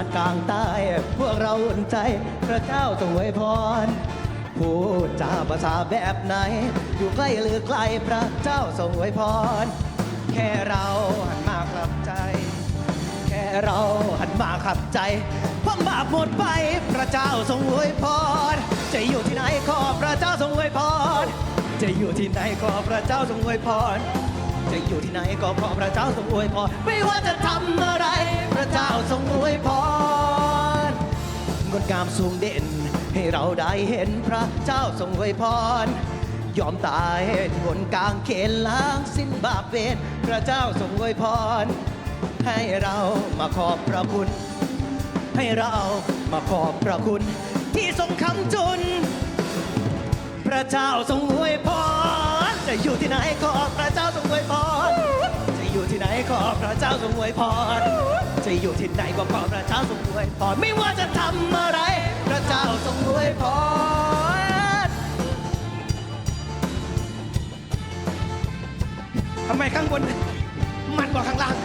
านกลางใต้ พวกเราอุ่นใจ พระเจ้าทรงไว้พรพูดจาภาษาแบบไหน อยู่ใกล้หรือไกลพระเจ้าทรงไว้พรแค่เราหันมากลับใจ แค่เราหันมาขับใจความบาปหมดไป พระเจ้าทรงอวยพรจะอยู่ที่ไหนขอพระเจ้าทรงอวยพรจะอยู่ที่ไหนขอพระเจ้าทรงอวยพรจะอยู่ที่ไหนก็ขอพระเจ้าทรงอวยพรไม่ว่าจะทำอะไร พระเจ้าทรงอวยพรามสูงเด่น ให้เราได้เห็นพระเจ้าทรงอวยพร ยอมตายบนกลางเขนล้างสิ้นบาปเวรพระเจ้าทรงอวยพร ให้เรามาขอบพระคุณ ให้เรามาขอบพระคุณ ที่ทรงคำจุน พระเจ้าทรงอวยพร จะอยู่ที่ไหนขอพระเจ้าทรงอวยพร จะอยู่ที่ไหนขอพระเจ้าทรงอวยพร จะอยู่ที่ไหนก็ขอพระเจ้าทรงอวยพรไม่ว่าจะทำอะไร พระเจ้าทรงอวยพรทำไมข้างบน มันกว่าข้างล่าง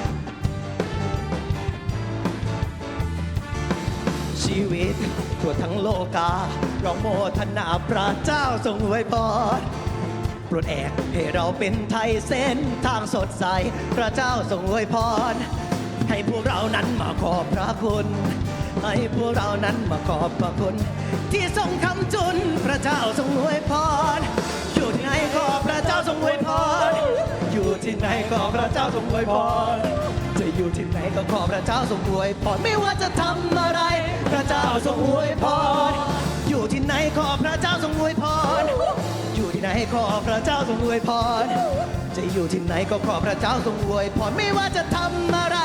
ชีวิตทั่วทั้งโลกาเราโมทนาพระเจ้าทรงอวยพรโปรดแอกให้เราเป็นไทยเส้นทางสดใส พระเจ้าทรงอวยพร ให้พวกเรานั้นมาขอบพระคุณให้พวกเรานั้นมาขอบพระคุณ ที่ทรงคำจุนพระเจ้าทรงอวยพรอยู่ที่ไหนขอพระเจ้าทรงอวยพรอยู่ที่ไหนขอพระเจ้าทรงอวยพรจะอยู่ที่ไหนก็ขอพระเจ้าทรงอวยพรไม่ว่าจะทำอะไร พระเจ้าทรงอวยพรอยู่ที่ไหนขอพระเจ้าทรงอวยพรอยู่ที่ไหนขอพระเจ้าทรงอวยพร จะอยู่ที่ไหนก็ขอพระเจ้าทรงอวยพรไม่ว่าจะทำอะไร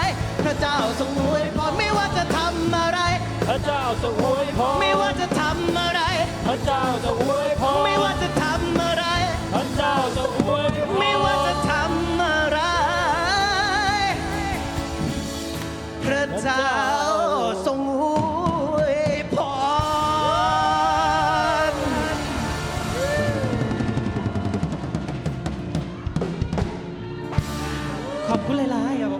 พระเจ้าทรงอวยพรไม่ว่าจะทำอะไร พระเจ้าทรงอวยพรไม่ว่าจะทำอะไร พระเจ้าทรงอวยพรไม่ว่าจะทำอะไร พระเจ้าทรงอวยพรไม่ว่าจะทำอะไร พระเจ้า คุณหลายๆครับ